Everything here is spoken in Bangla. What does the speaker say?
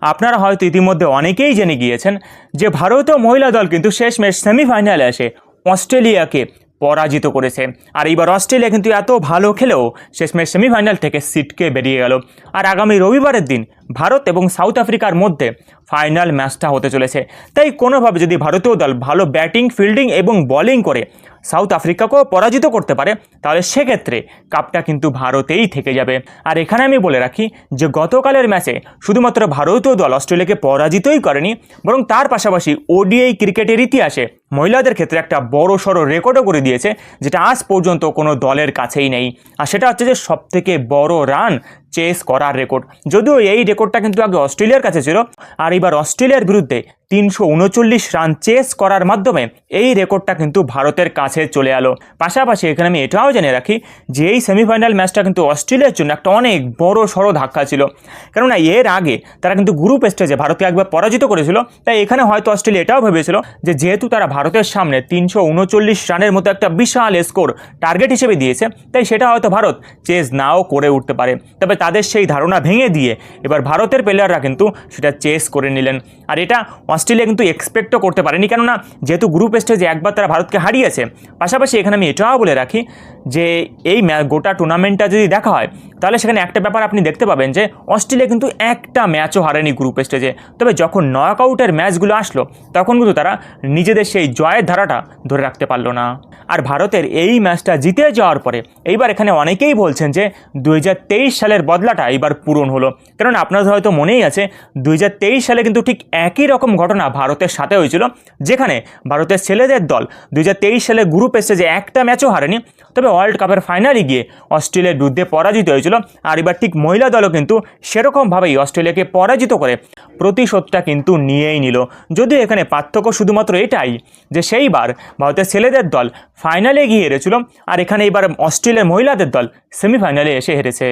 আপনারা হয়তো ইতিমধ্যে অনেকেই জেনে গিয়েছেন যে ভারতীয় মহিলা দল কিন্তু শেষ শেষমেশ সেমিফাইনালে এসে অস্ট্রেলিয়াকে পরাজিত করেছে। আর এইবার অস্ট্রেলিয়া কিন্তু এত ভালো খেলেও শেষমেশ সেমিফাইনাল থেকে সিটকে বেরিয়ে গেল। আর আগামী রবিবারের দিন ভারত এবং সাউথ আফ্রিকার মধ্যে ফাইনাল ম্যাচটা হতে চলেছে। তাই কোনোভাবে যদি ভারতীয় দল ভালো ব্যাটিং, ফিল্ডিং এবং বোলিং করে সাউথ আফ্রিকাকেও পরাজিত করতে পারে, তাহলে সেক্ষেত্রে কাপটা কিন্তু ভারতেই থেকে যাবে। আর এখানে আমি বলে রাখি যে গতকালের ম্যাচে শুধুমাত্র ভারতীয় দল অস্ট্রেলিয়াকে পরাজিতই করেনি, বরং তার পাশাপাশি ওডিআই ক্রিকেটের ইতিহাসে মহিলাদের ক্ষেত্রে একটা বড় সড়ো রেকর্ডও করে দিয়েছে, যেটা আজ পর্যন্ত কোনো দলের কাছেই নেই। আর সেটা হচ্ছে যে সবথেকে বড় রান চেস করার রেকর্ড যদিও এই রেকর্ডটা কিন্তু আগে অস্ট্রেলিয়ার কাছে ছিল, আর এবার অস্ট্রেলিয়ার বিরুদ্ধে তিনশো উনচল্লিশ রান চেস করার মাধ্যমে এই রেকর্ডটা কিন্তু ভারতের কাছে চলে এলো। পাশাপাশি এখানে আমি এটাও জেনে রাখি যে এই সেমিফাইনাল ম্যাচটা কিন্তু অস্ট্রেলিয়ার জন্য একটা অনেক বড় সড়ো ধাক্কা ছিল। কেননা এর আগে তারা কিন্তু গ্রুপ স্টেজে ভারতকে একবার পরাজিত করেছিল, তাই এখানে হয়তো অস্ট্রেলিয়া এটাও ভেবেছিল যে যেহেতু তারা ভারতের সামনে তিনশো উনচল্লিশ রানের মতো একটা বিশাল স্কোর টার্গেট হিসেবে দিয়েছে, তাই সেটা হয়তো ভারত চেস নাও করে উঠতে পারে। তবে তাদের সেই ধারণা ভেঙে দিয়ে এবার ভারতের প্লেয়াররা কিন্তু সেটা চেস করে নিলেন। আর এটা অস্ট্রেলিয়া কিন্তু এক্সপেক্টও করতে পারেনি। কেননা, যেহেতু গ্রুপ স্টেজে একবার তারা ভারতকে হারিয়েছে, পাশাপাশি এখানে আমি এটাও বলে রাখি যে, এই গোটা টুর্নামেন্টটা যদি দেখা হয়, তাহলে সেখানে একটা ব্যাপার আপনি দেখতে পাবেন যে, অস্ট্রেলিয়া কিন্তু একটা ম্যাচও হারেনি গ্রুপ স্টেজে তবে যখন নক আউটের ম্যাচগুলো আসলো, তখন কিন্তু তারা নিজেদের সেই জয়ের ধারাটা ধরে রাখতে পারল না। আর ভারতের এই ম্যাচটা জিতে যাওয়ার পরে, এইবার এখানে অনেকেই বলছেন যে দুই হাজার তেইশ সালের বদলাটা এইবার পূরণ হলো। কারণ আপনাদের হয়তো মনেই আছে, দুই হাজার তেইশ সালে কিন্তু ঠিক একই রকম ঘটনা ভারতের সাথে হয়েছিল, যেখানে ভারতের ছেলেদের দল দুই হাজার তেইশ সালে গ্রুপ স্টেজে একটা ম্যাচও হারেনি। তবে ওয়ার্ল্ড কাপের ফাইনালে গিয়ে অস্ট্রেলিয়ার বিরুদ্ধে পরাজিত হয়েছিল, আর এবার ঠিক মহিলা দলও কিন্তু সেরকমভাবেই অস্ট্রেলিয়াকে পরাজিত করে প্রতিশোধটা কিন্তু নিয়েই নিল। যদিও এখানে পার্থক্য শুধুমাত্র এটাই, যে সেইবার ভারতের ছেলেদের দল ফাইনালে গিয়ে হেরেছিল আর এখানে এবার অস্ট্রেলিয়ার মহিলাদের দল সেমিফাইনালে এসে হেরেছে।